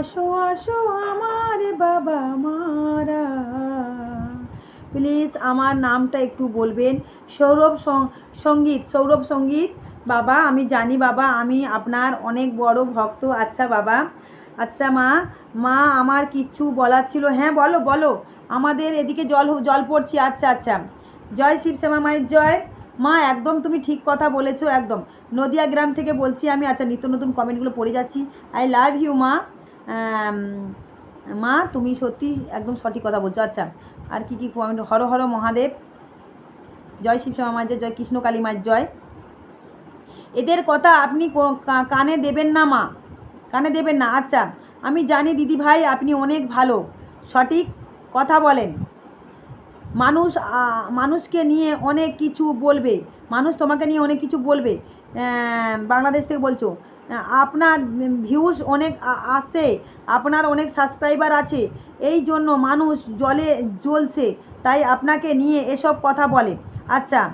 আসো আসো আমার বাবা মারা। প্লিজ আমার নামটা একটু বলবেন। সৌরভ সংগীত সৌরভ সংগীত। বাবা, আমি জানি বাবা, আমি আপনার অনেক বড় ভক্ত। আচ্ছা বাবা আচ্ছা মা মা, আমার কিচ্ছু বলার ছিল। হ্যাঁ বলো বলো। আমাদের এদিকে জল জল পড়ছি। আচ্ছা আচ্ছা। জয় শিবশ্যামা মায়ের জয়। মা, একদম তুমি ঠিক কথা বলেছ, একদম। নদিয়া গ্রাম থেকে বলছি আমি। আচ্ছা নিত্য নতুন কমেন্টগুলো পড়ে যাচ্ছি। আই লাভ ইউ মা। মা, তুমি সত্যি একদম সঠিক কথা বলছো। আচ্ছা আর কি কি কমেন্ট হর হর মহাদেব, জয় শিবশ্যামা মায়ের জয় জয় কৃষ্ণ কালী মায়ের জয়। এদের কথা আপনি কানে দেবেন না, মা। কানে দেবেন না। আচ্ছা আমি জানি দিদি ভাই, আপনি অনেক ভালো, সঠিক কথা বলেন। মানুষ মানুষকে নিয়ে অনেক কিছু বলবে। মানুষ তোমাকে নিয়ে অনেক কিছু বলবে। বাংলাদেশ থেকে বলছো। আপনার ভিউজ অনেক আসে, আপনার অনেক সাবস্ক্রাইবার আছে, এই জন্য মানুষ জলে, জ্বলছে, তাই আপনাকে নিয়ে এসব কথা বলে। আচ্ছা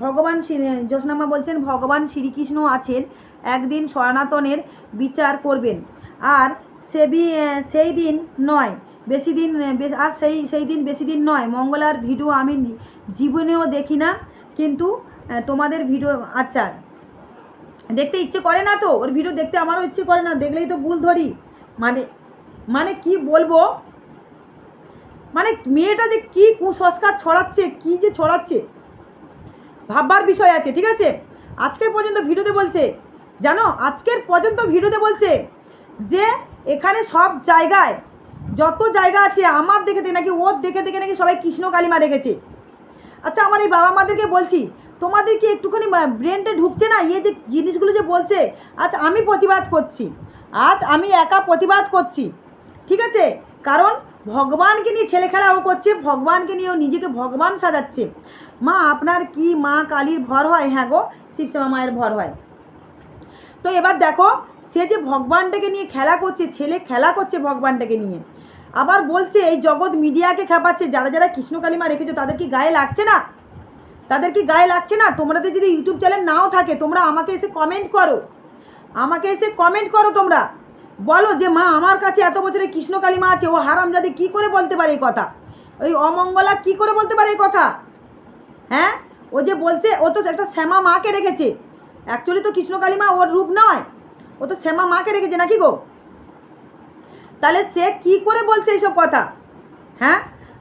ভগবান শ্রী- জ্যোৎস্নামা বলছেন, ভগবান শ্রীকৃষ্ণ আছেন, একদিন সনাতনের বিচার করবেন। আর সেবি সেই দিন নয়, বেশি দিন আর সেই সেই দিন বেশি দিন নয়, মঙ্গলার ভিডিও আমি জীবনেও দেখি না, কিন্তু তোমাদের ভিডিও আচ্ছা দেখতে ইচ্ছে করে না তো, ওর ভিডিও দেখতে আমারও ইচ্ছে করে না, দেখলেই তো ভুল ধরি। মানে মানে কি বলব? মানে মেয়েটা যে কি কুসংস্কার ছড়াচ্ছে, কি যে ছড়াচ্ছে, ভাববার বিষয় আছে, ঠিক আছে? আজকের পর্যন্ত ভিডিওতে বলছে, জানো, আজকের পর্যন্ত ভিডিওতে বলছে যে এখানে সব জায়গায়, যত জায়গা আছে, আমার দেখে দেখে নাকি, ওর দেখে দেখে নাকি সবাই কৃষ্ণ কালিমা রেখেছে। আচ্ছা আমার এই বাবা মাদেরকে বলছি তোমাদের কি একটুখানি ব্রেনটা ঢুকছে না? ইয়ে যে জিনিসগুলো যে বলছে, আজ আমি প্রতিবাদ করছি। আজ আমি একা প্রতিবাদ করছি। ঠিক আছে? কারণ ভগবানকে নিয়ে ছেলে খেলা ও করছে, ভগবানকে নিয়েও নিজেকে ভগবান সাজাচ্ছে। মা, আপনার কি মা কালীর ভর হয়? হ্যাঁ গো, শিবশ্যামা মায়ের ভর হয়। তো এবার দেখো, সে যে ভগবানটাকে নিয়ে খেলা করছে, ছেলে খেলা করছে ভগবানটাকে নিয়ে। আবার বলছে, এই জগৎ মিডিয়াকে খেপাচ্ছে, যারা যারা কৃষ্ণ কালিমা রেখেছো, তাদের কি গায়ে লাগছে না? তাদের কি গায়ে লাগছে না? তোমাদের যদি ইউটিউব চ্যানেল নাও থাকে, তোমরা আমাকে এসে কমেন্ট করো। আমাকে এসে কমেন্ট করো তোমরা। বলো যে, মা, আমার কাছে এত বছরে কৃষ্ণ কালিমা আছে, ও হারামজাদি কি করে বলতে পারে এই কথা? ওই অমঙ্গলা কি করে বলতে পারে এই কথা? হ্যাঁ? ও যে বলছে, ও তো একটা শ্যামা মাকে রেখেছে। অ্যাকচুয়ালি তো কৃষ্ণ কালিমা ওর রূপ নয়। ও তো শ্যামা মাকে রেখেছে, নাকি গো? তাহলে সে কি করে বলছে এইসব কথা? হ্যাঁ?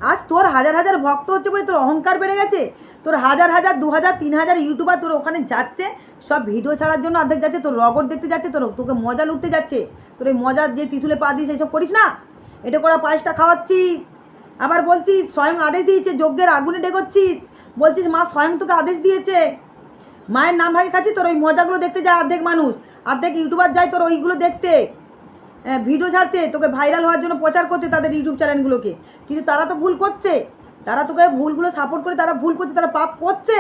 আজ তোর হাজার হাজার ভক্ত হচ্ছে বলে তোর অহংকার বেড়ে গেছে। তোর হাজার হাজার, দু হাজার, তিন হাজার ইউটিউবার তোর ওখানে যাচ্ছে। সব ভিডিও ছাড়ার জন্য অর্ধেক যাচ্ছে, তোর রগট দেখতে যাচ্ছে, তোর তোকে মজা লুটতে যাচ্ছে। তোর এই মজার যে ত্রিশুলে পা দিস এইসব করিস না? এটা করা পায়েসটা খাওয়াচ্ছিস। আবার বলছিস, স্বয়ং আদেশ দিয়েছে, যজ্ঞের আগুনে ডেকোচ্ছিস বলছিস, মা স্বয়ং তোকে আদেশ দিয়েছে। মায়ের নাম ভাগে খাচ্ছি তোর ওই মজাগুলো দেখতে যায় অর্ধেক মানুষ। অর্ধেক ইউটিউবার যায় তোর ওইগুলো দেখতে। ভিডিও ছাড়তে। তোকে ভাইরাল হওয়ার জন্য প্রচার করতে তাদের ইউটিউব চ্যানেলগুলোকে কিন্তু তারা তো ভুল করছে। তারা তোকে ভুলগুলো সাপোর্ট করে তারা ভুল করছে, তারা পাপ করছে।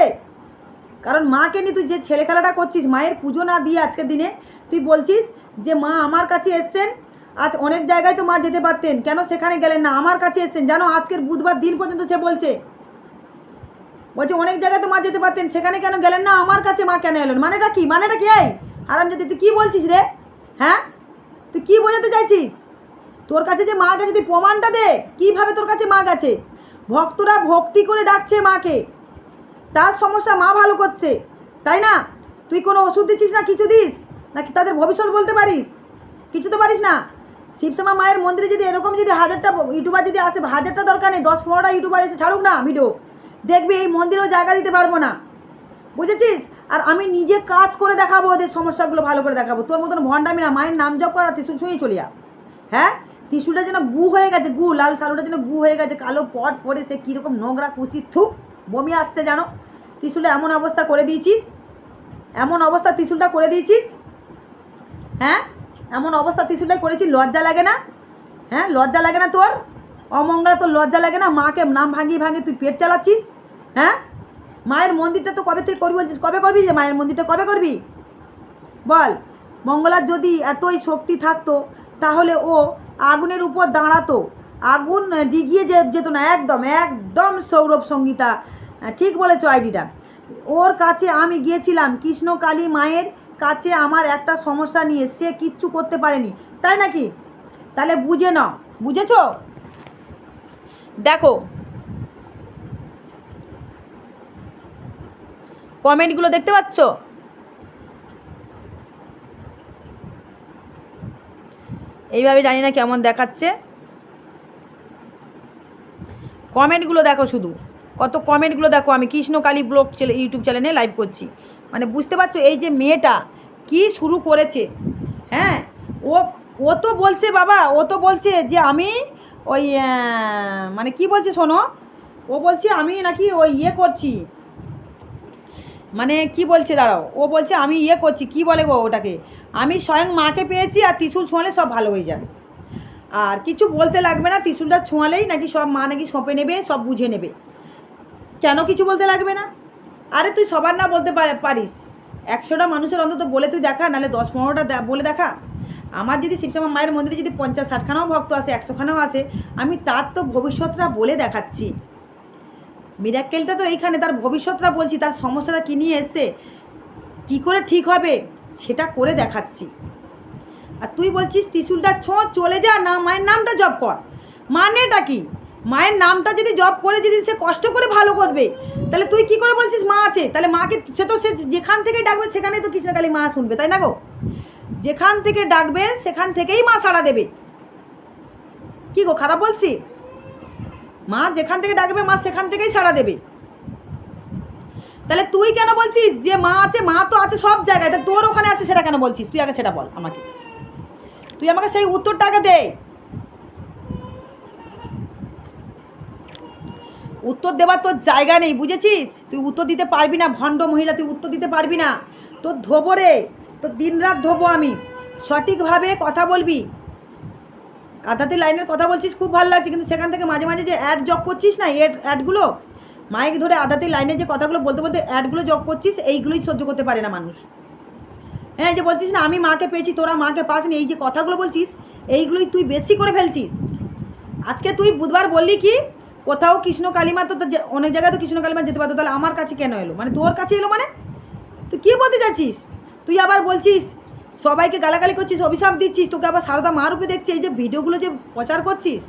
কারণ মাকে নিয়ে তুই যে ছেলে খেলাটা করছিস, মায়ের পুজো না দিয়ে আজকের দিনে, তুই বলছিস যে মা আমার কাছে এসছেন, আজ অনেক জায়গায় তো মা যেতে পারতেন। কেন সেখানে গেলেন না? আমার কাছে এসছেন। জানো, আজকের বুধবার দিন পর্যন্ত সে বলছে। বলছে, অনেক জায়গায় তো মা যেতে পারতেন। সেখানে কেন গেলেন না? আমার কাছে মা কেন এলেন? মানেটা কি? মানেটা কি? এই আরাম যদি তুই কী বলছিস রে? হ্যাঁ? তুই কী বোঝাতে চাইছিস? তোর কাছে যে মা গেছে তুই প্রমাণটা দে। কীভাবে তোর কাছে মা গেছে ভক্তরা ভক্তি করে ডাকছে মাকে। তার সমস্যা মা ভালো করছে, তাই না? তুই কোনো ওষুধ দিচ্ছিস না, কিছু দিস? নাকি তাদের ভবিষ্যৎ বলতে পারিস? কিছু তো পারিস না। শিবশ্যামা মায়ের মন্দিরে যদি এরকম যদি হাজারটা ইউটিউবার যদি আসে, হাজারটা দরকার নেই, দশ পনেরোটা ইউটিউবার এসে ছাড়ুক না, ভিডিও। দেখবি এই মন্দিরেও জায়গা দিতে পারব না। বুঝেছিস? আর আমি নিজে কাজ করে দেখাবো, ওদের সমস্যাগুলো ভালো করে দেখাবো। তোর মতন ভণ্ডামি না, মায়ের নাম জপ করা, ত্রিশুল ছুঁয়ে চলে যা হ্যাঁ? ত্রিশুলটা যেন গু হয়ে গেছে, গু, লাল সালুটা যেন গু হয়ে গেছে, কালো পট পরে সে কীরকম নোংরা কুচি থুপ বমি আসছে জানো? ত্রিশুলে এমন অবস্থা করে দিয়েছিস? এমন অবস্থা ত্রিশুলটা করে দিয়েছিস? হ্যাঁ? এমন অবস্থা ত্রিশুলটাই করেছিস, লজ্জা লাগে না? হ্যাঁ? লজ্জা লাগে না তোর? অমঙ্গলা তোর লজ্জা লাগে না? মাকে নাম ভাঙিয়ে ভাঙিয়ে তুই পেট চালাচ্ছিস? হ্যাঁ? মায়ের মন্দিরটা তো কবে থেকে করবি বলছিস? কবে করবি যে মায়ের মন্দিরটা কবে করবি? বল, মঙ্গলার যদি এতই শক্তি থাকতো, তাহলে ও আগুনের উপর দাঁড়াতো। আগুন ডিগিয়ে যে যেত না, একদম একদম সৌরভ সঙ্গীতা। ঠিক বলেছ আইডিটা। ওর কাছে আমি গিয়েছিলাম, কৃষ্ণ কালী মায়ের কাছে আমার একটা সমস্যা নিয়ে, সে কিচ্ছু করতে পারেনি। তাই নাকি? তাহলে বুঝে নাও। বুঝেছ? দেখো কমেন্টগুলো দেখতে পাচ্ছ? এইভাবে জানি না কেমন দেখাচ্ছে। কমেন্টগুলো দেখো শুধু। কত কমেন্টগুলো দেখো। আমি কৃষ্ণকালী ব্লগ ইউটিউব চ্যানেলে লাইভ করছি। মানে বুঝতে পারছ, এই যে মেয়েটা কি শুরু করেছে? হ্যাঁ? ও ও তো বলছে বাবা, ও তো বলছে যে আমি ওই মানে কি বলছে শোনো? ও বলছে আমি নাকি ওই ইয়ে করছি। মানে কি বলছে দাঁড়াও, ও বলছে আমি ইয়ে করছি, কি বলে গো ওটাকে? আমি স্বয়ং মাকে পেয়েছি আর ত্রিশুল ছোঁয়ালে সব ভালো হয়ে যাবে। আর কিছু বলতে লাগবে না, ত্রিশুলটা ছোঁয়ালেই নাকি সব মা নাকি সঁপে নেবে, সব বুঝে নেবে। কেন কিছু বলতে লাগবে না? আরে তুই সবার না বলতে পার- পারিস। একশোটা মানুষের অন্তত বলে তুই দেখা, নাহলে দশ পনেরোটা বলে দেখা। আমার যদি শিবশ্যামা মায়ের মন্দিরে যদি পঞ্চাশ, ষাটখানাও ভক্ত আসে, একশোখানাও আসে, আমি তার তো ভবিষ্যৎটা বলে দেখাচ্ছি। মিরাক্কেলটা তো এইখানে, তার ভবিষ্যৎটা বলছি, তার সমস্যাটা কী নিয়ে এসছে, কী করে ঠিক হবে, সেটা করে দেখাচ্ছি। আর তুই বলছিস ত্রিশুলটা ছ, চলে যা, না, মায়ের নামটা জব কর। মানেটা কি? মায়ের নামটা যদি জব করে যদি সে কষ্ট করে ভালো করবে, তাহলে তুই কি করে বলছিস, মা আছে, তাহলে মাকে সে তো সে যেখান থেকে ডাকবে সেখানে তো কৃষ্ণকালী মা শুনবে, তাই না গো? যেখান থেকে ডাকবে, সেখান থেকেই মা সাড়া দেবে। কি গো, খারাপ বলছি? মা যেখান থেকে ডাকবে, মা সেখান থেকেই ছাড়া দেবে। তাহলে তুই কেন বলছিস যে মা আছে, মা তো আছে সব জায়গায়, তা তোর ওখানে আছে সেটা কেন বলছিস? তুই আগে সেটা বল আমাকে। তুই আমাকে সেই উত্তরটা আগে দে। উত্তর দেওয়ার তোর জায়গা নেই, বুঝেছিস? তুই উত্তর দিতে পারবি না, ভণ্ড মহিলা, তুই উত্তর দিতে পারবি না। তোর ধোবো রে তোর দিন রাত ধোবো আমি। সঠিকভাবে কথা বলবি আধাতে লাইনের কথা বলছিস, খুব ভালো লাগছে, কিন্তু সেখান থেকে মাঝে মাঝে যে অ্যাড জব করছিস না এড অ্যাডগুলো মাইক ধরে আধাতে লাইনে যে কথাগুলো বলতে বলতে অ্যাডগুলো জব করছিস, এইগুলোই সহ্য করতে পারে না মানুষ। হ্যাঁ যে বলছিস না, আমি মাকে পেয়েছি, তোরা মাকে পাসনি এই যে কথাগুলো বলছিস, এইগুলোই তুই বেশি করে ফেলছিস। আজকে তুই বুধবার বললি কি, কোথাও কৃষ্ণ কালিমা তো অনেক জায়গায় তো কৃষ্ণ কালিমা যেতে পারতো, তাহলে আমার কাছে কেন এলো? মানে তোর কাছে এলো মানে? তুই কী বলতে চাচ্ছিস? তুই আবার বলছিস সবাইকে গালাগালি করছিস, অভিশাপ দিচ্ছিস, তোকে আবার সারদা মা রূপে দেখছি, এই যে ভিডিওগুলো যে প্রচার করছিস।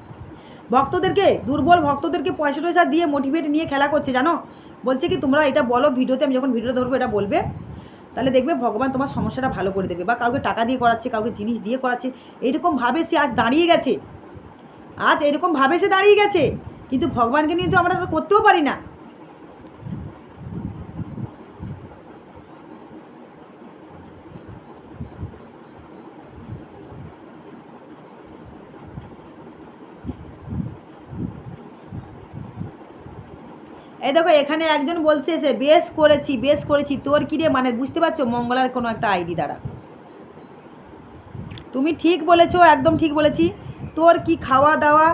ভক্তদেরকে, দুর্বল ভক্তদেরকে পয়সা টয়সা দিয়ে মোটিভেট নিয়ে খেলা করছে, জানো? বলছে কি, তোমরা এটা বলো ভিডিওতে, আমি যখন ভিডিও ধরবো, এটা বলবে। তাহলে দেখবে ভগবান তোমার সমস্যাটা ভালো করে দেবে বা কাউকে টাকা দিয়ে করাচ্ছে, কাউকে জিনিস দিয়ে করাচ্ছে। এইরকম ভাবে সে আজ দাঁড়িয়ে গেছে। আজ এরকমভাবে সে দাঁড়িয়ে গেছে। কিন্তু ভগবানকে নিয়ে তো আমরা করতেও পারি না। এই দেখো, এখানে একজন বলছে সে বেশ করেছি বেশ করেছি, তোর কি রে মানে? বুঝতে পারছ? মঙ্গলার কোনো একটা আইডি দ্বারা। তুমি ঠিক বলেছ, একদম ঠিক বলেছি। তোর কি খাওয়া দাওয়া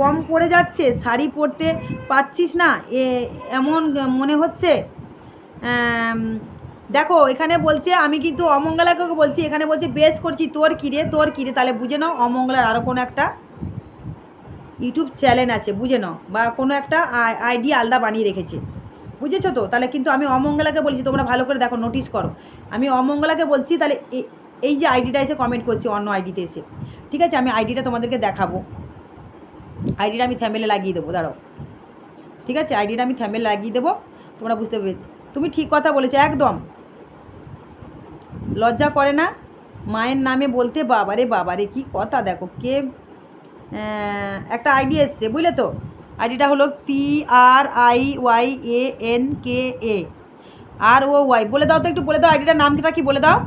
কম পড়ে যাচ্ছে? শাড়ি পরতে পাচ্ছিস না? এ, এমন মনে হচ্ছে? দেখো, এখানে বলছে, আমি কিন্তু অমঙ্গলাকে বলছি, এখানে বলছে, বেশ করছি, তোর কিরে তোর কিরে তাহলে বুঝে নাও, অমঙ্গলার আরও কোনো একটা ইউটিউব চ্যানেল আছে, বুঝে নাও, বা কোনো একটা আইডি আলাদা বানিয়ে রেখেছে। বুঝেছ তো? তাহলে কিন্তু আমি অমঙ্গলাকে বলছি, তোমরা ভালো করে দেখো নোটিস করো। আমি অমঙ্গলাকে বলছি, তাহলে এই যে আইডিটা এসে কমেন্ট করছে অন্য আইডিতে এসে। ঠিক আছে? আমি আইডিটা তোমাদেরকে দেখাবো। আইডিটা আমি থ্যামেলে লাগিয়ে দেবো, দাঁড়াও। ঠিক আছে? আইডিটা আমি থ্যামেলে লাগিয়ে দেবো, তোমরা বুঝতে পেরে, তুমি ঠিক কথা বলেছ, একদম। লজ্জা করে না? মায়ের নামে বলতে বাবারে বাবারে, কি কথা দেখো, কে একটা আইডি এসছে, বুঝলে তো? আইডিটা হলো P R I Y A N K A R O Y বলে দাও তো একটু, বলে দাও আইডিটার নামটা কি, বলে দাও।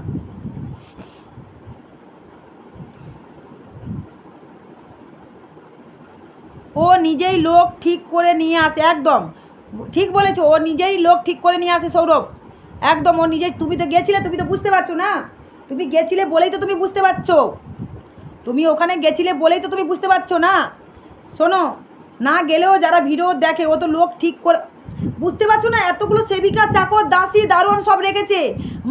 ও নিজেই লোক ঠিক করে নিয়ে আসে, একদম। ঠিক বলেছ, ও নিজেই লোক ঠিক করে নিয়ে আসে, সৌরভ। একদম, ও নিজেই, তুমি তো গেছিলে, তুমি তো বুঝতে পারছ না? তুমি গেছিলে বলেই তো তুমি বুঝতে পারছ। তুমি ওখানে গেছিলে বলেই তো তুমি বুঝতে পারছ না। শোনো, না গেলেও যারা ভিডিও দেখে, ও তো লোক ঠিক করে বুঝতে পারছ না, এতগুলো সেবিকা, চাকর, দাসী, দারোয়ান সব রেখেছে।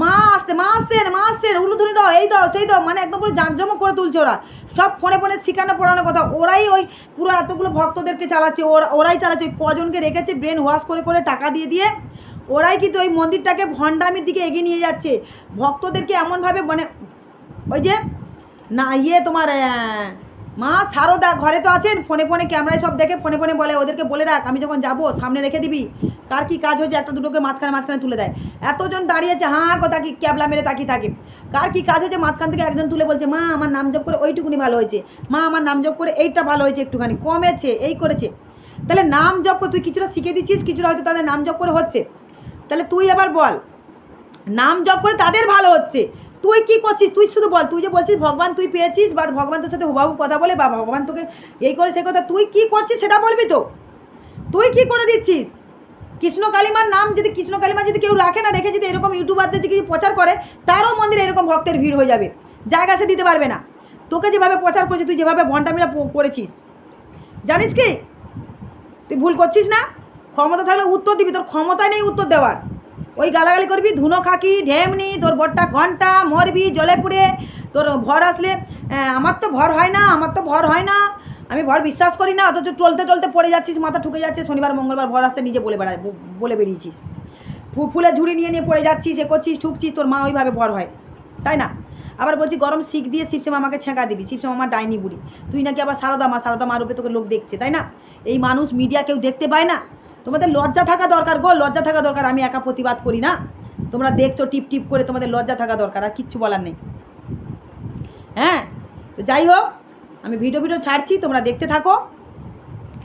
মা আসছে, মা আসছেন মা আসছেন উলুধুনি দাও, এই দাও, সেই দাও মানে একদম পুরো জাঁকজমক করে তুলছে ওরা। সব ফোনে ফোনে শিখানো, পড়ানোর কথা। ওরাই ওই পুরো এতগুলো ভক্তদেরকে চালাচ্ছে, ওরা ওরাই চালাচ্ছে, ওই কজনকে রেখেছে ব্রেন ওয়াশ করে করে টাকা দিয়ে দিয়ে। ওরাই কিন্তু ওই মন্দিরটাকে ভণ্ডামির দিকে এগিয়ে নিয়ে যাচ্ছে। ভক্তদেরকে এমনভাবে মানে ওই যে না ইয়ে তোমার মা সারদা ঘরে তো আছেন। ফোনে ফোনে ক্যামেরায় সব দেখে ফোনে ফোনে বলে, ওদেরকে বলে রাখ, আমি যখন যাব, সামনে রেখে দিবি। কার কি কাজ হয়েছে, একটা দুটোকে মাঝখানে মাঝখানে তুলে দেয়। এতজন দাঁড়িয়েছে হাঁ, কথা কি, ক্যাবলা মেরে তাকিয়ে থাকে। কার কি কাজ হয়েছে, মাঝখান থেকে একজন তুলে বলছে, মা, আমার নাম জপ করে ওইটুকুনি ভালো হয়েছে। মা, আমার নাম জপ করে এইটা ভালো হয়েছে একটুখানি, কমেছে, এই করেছে। তাহলে নাম জপ করে তুই কিছুটা শিখে দিচ্ছিস, কিছুটা হয়তো তাদের নাম জপ করে হচ্ছে। তাহলে তুই এবার বল, নাম জপ করে তাদের ভালো হচ্ছে। তুই কি করছিস? তুই শুধু বল, তুই যে বলছিস ভগবান তুই পেয়েছিস, বা ভগবান তোর সাথে হুবাহু কথা বলে, বা ভগবান তোকে এই করে সে কথা, তুই কি করছিস সেটা বলবি তো? তুই কি করে দিচ্ছিস? কৃষ্ণ কালিমার নাম যদি, কৃষ্ণ কালিমা যদি কেউ রাখে না, রেখে যদি এরকম ইউটিউবারদের যদি প্রচার করে, তারও মন্দিরে এরকম ভক্তের ভিড় হয়ে যাবে। জায়গা সে দিতে পারবে না। তোকে যেভাবে প্রচার করেছিস তুই যেভাবে ভণ্ডামিরা করেছিস। জানিস কি? তুই ভুল করছিস না? ক্ষমতা থাকলে উত্তর দিবি, তোর ক্ষমতাই নেই উত্তর দেওয়ার। ওই গালাগালি করবি, ধুনো খাকি, ঢেমনি, তোর বটটা ঘণ্টা, মরবি জলে পুড়ে তোর ভর আসলে আমার তো ভর হয় না, আমার তো ভর হয় না। আমি ভর বিশ্বাস করি না, অথচ টলতে টলতে পড়ে যাচ্ছিস, মাথা ঠুকে যাচ্ছে, শনিবার, মঙ্গলবার ভর আসতে নিজে বলে বেড়ায় বলে বেরিয়েছিস। ফু- ফুলে ঝুড়ি নিয়ে নিয়ে পড়ে যাচ্ছিস, এ করছিস, ঠুকছিস, তোর মা ওইভাবে ভর হয়, তাই না? আবার বলছি, গরম শিখ দিয়ে শিবশ্যাম আমাকে ছেঁকা দিবি শিবশ্যাম আমার ডাইনি বুড়ি। তুই নাকি আবার সারদা মা সারদা মা রূপে তোকে লোক দেখছে, তাই না? এই মানুষ মিডিয়া কেউ দেখতে পায় না? তোমাদের লজ্জা থাকা দরকার গো, লজ্জা থাকা দরকার, আমি একা প্রতিবাদ করি না। তোমরা দেখছ, টিপ টিপ করে তোমাদের লজ্জা থাকা দরকার, আর কিচ্ছু বলার নেই। হ্যাঁ? তো যাই হোক, আমি ভিডিও ভিডিও ছাড়ছি, তোমরা দেখতে থাকো।